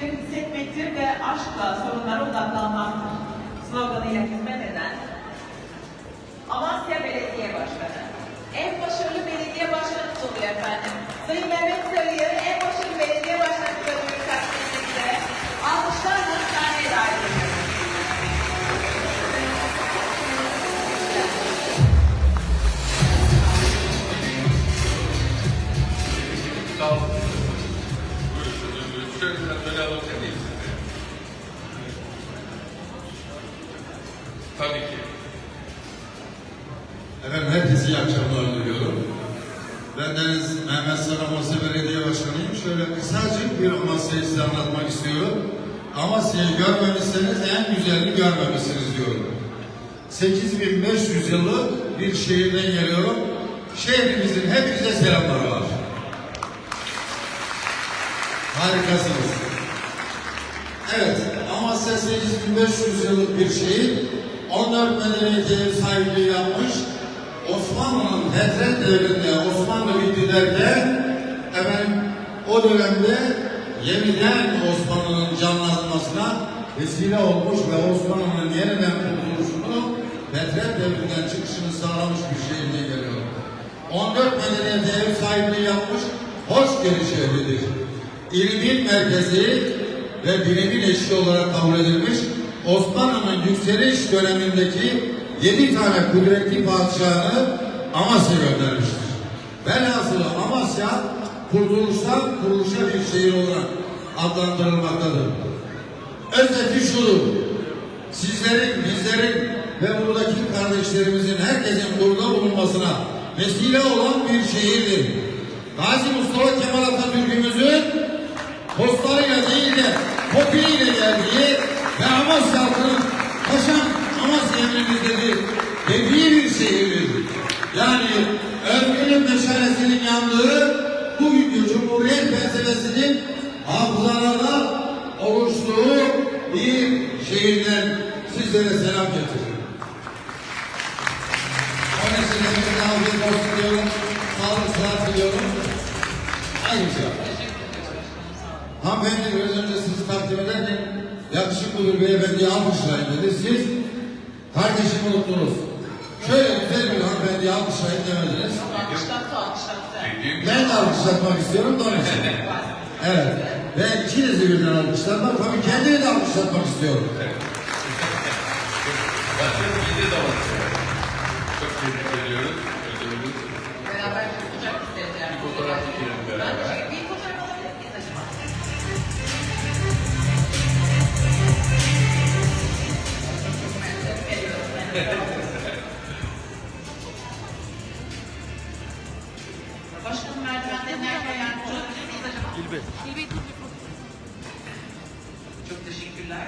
hissettir, hissetmektir ve aşkla sorunlara odaklanmaktır. Sloganıyla hizmet eden Amasya Belediye Başkanı. En başarılı belediye başkanı oluyor efendim. Sayın Mehmet Sarı'yı Şöyle biraz böyle alabilir miyim sizi? Tabii ki. Efendim herkese iyi akşamlar diliyorum. Ben Deniz Mehmet Sarı Amasya Belediye Başkanıyım. Şöyle kısacık bir Amasya'yı size anlatmak istiyorum. Amasya'yı görmemişseniz en güzelini görmemişsiniz diyorum. 8500 yıllık bir şehirden geliyorum. Şehrimizin hepinize selamları var. Harikasınız. Evet, Amasya 8500 yıllık bir şehir. 14 medeniyete ev sahipliği yapmış. Osmanlı'nın Fetret devrinde Osmanlı bitti derken efendim o dönemde yeniden Osmanlı'nın canlanmasına vesile olmuş ve Osmanlı'nın yeniden kurtuluşunu Fetret devrinden çıkışını sağlamış bir şehirde geliyor. 14 medeniyete ev sahipliği yapmış Hoşgörü şehridir. İlmin merkezi ve bilimin eşiği olarak kabul edilmiş Osmanlı'nın yükseliş dönemindeki yedi tane kudretli padişahını Amasya göndermiştir. Velhasılı Amasya kurtuluştan kuruluşa bir şehir olarak adlandırılmaktadır. Özeti şudur. Sizlerin, bizlerin ve buradaki kardeşlerimizin herkesin burada bulunmasına vesile olan bir şehirdir. Gazi Mustafa Kemal Atatürk'ümüzün postlarıyla değil de kopyayla geldiği ve Amasya halkının paşam Amasya emrimizdedir dediği bir şehirdir. Yani özgürlük meşalesinin yandığı bugünkü Cumhuriyet felsefesinin hafızalarda oluştuğu bir şehirden sizlere selam getiriyorum. Onun için hepinize afiyet olsun diyorum. Sağlık, sıhhat diliyorum. Ayrıca hanımefendi biraz önce sizi takdim ederken yakışıklı bir beyefendiye alkışlayın dedi. Siz kardeşimi unuttunuz. Şöyle güzel bir hanımefendiye alkışlayın demediniz. Alkışlattı, alkışlattı. Ben de alkışlatmak istiyorum da onun için. Evet. Ve ikinizi birden alkışlatmak, tabii kendini de alkışlatmak istiyorum. Zaten Başkanım merdivenden nerede yardımcı olabilir miyiz acaba? Çok teşekkürler.